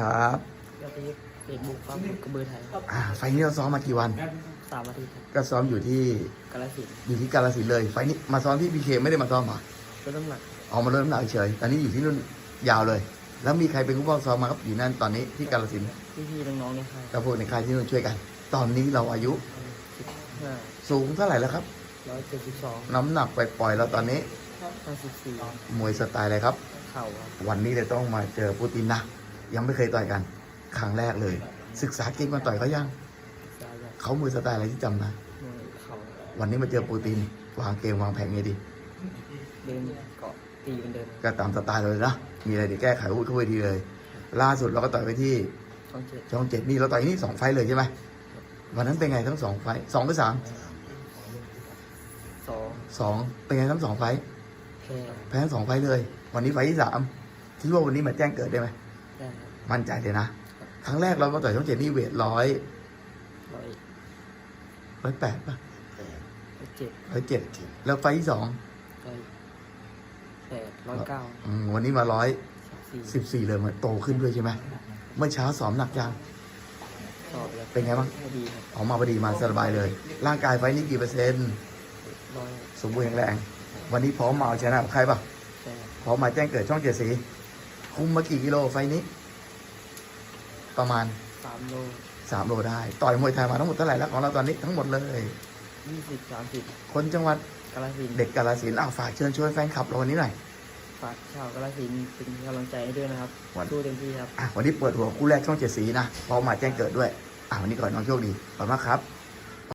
ครับยอดทีเอกบุกครับกระบือไทยครับอ่าไฟล์นี้เราซ้อมมากี่วัน สามอาทิตย์ครับก็ซ้อมอยู่ที่กาลสินธุ์อยู่ที่กาลสินธุ์เลย ไฟล์นี้มาซ้อมที่พีเคไม่ได้มาซ้อมเหรอลดน้ำหนักออกมาลดน้ำหนักเฉยตอนนี้อยู่ที่นู่นยาวเลย แล้วมีใครเป็นผู้ป้องซ้อมมาครับอยู่นั่นตอนนี้ที่กาลสินธุ์พี่ๆน้องๆเนี่ยครับก็พวกในค่ายที่นู่นช่วยกัน ตอนนี้เราอายุสิบห้าสูงเท่าไหร่แล้วครับ ร้อยเจ็ดสิบสองน้ำหนักปล่อยๆเราตอนนี้ห้าสิบสี่มวยสไตล์อะไรครับ เข่าครับวันนี้เลยต้องมาเจอปูตินนะ ยังไม่เคยต่อยกัน ครั้งแรกเลย ศึกษาเก่งมาต่อยเขายังซ้ายแบบเขามือสไตล์อะไรที่จำนะมวยเข่าวันนี้มาเจอปูตินวางเกมวางแผนไงดีเดินเกาะตีเป็นเดิมก็ตามสไตล์เลยนะมีอะไรเดี๋ยวแก้ไขพูดเข้าไปทีเลย ล่าสุดเราก็ต่อยไปที่ช่องเจ็ดช่องเจ็ดนี่เราต่อยที่นี่สองไฟต์เลยใช่ไหมวันนั้นเป็นไงทั้งสองไฟต์สองหรือสามสองสองเป็นไงทั้งสองไฟต์แค่แพ้ทั้งสองไฟต์เลย วันนี้ไฟต์ที่สามคิดว่าวันนี้มาแจ้งเกิดได้ไหมได้ครับ มั่นใจเลยนะ ครั้งแรกเราก็ต่อยช่องเจ็ดนี่เวทร้อยร้อยร้อยแปดป่ะร้อยเจ็ดร้อยเจ็ดแล้วไฟต์ที่สองร้อยแปดร้อยเก้าอืมวันนี้มาร้อยสี่สิบสี่เลยมันโตขึ้นด้วยใช่ไหมเมื่อเช้าซ้อมหนักยังสอบแล้วเป็นไงบ้างไม่ดีครับออกมาพอดีมาสบายเลย ร่างกายไฟต์นี้กี่เปอร์เซ็นต์ร้อยสมบูรณ์แข็งแรง วันนี้พร้อมมาเอาชนะกับใครป่ะแค่พร้อมมาแจ้งเกิดช่องเจ็ดสี คุมมากี่กิโลไฟล์นี้ ประมาณสามโลสามโลได้ ต่อยมวยไทยมาทั้งหมดเท่าไหร่แล้วของเราตอนนี้ทั้งหมดเลยยี่สิบสามสิบคนจังหวัดกาลสินธุ์เด็กกาลสินธุ์อ้าวฝากเชิญชวนแฟนคลับเราวันนี้หน่อยฝากชาวกาลสินธุ์เป็นกำลังใจให้ด้วยนะครับวันสู้เต็มที่ครับอะวันนี้เปิดหัวคู่แรกช่องเจ็ดสีนะพร้อมมาแจ้งเกิดด้วยอะวันนี้ก่อนน้องโชคดีขอบคุณมากครับ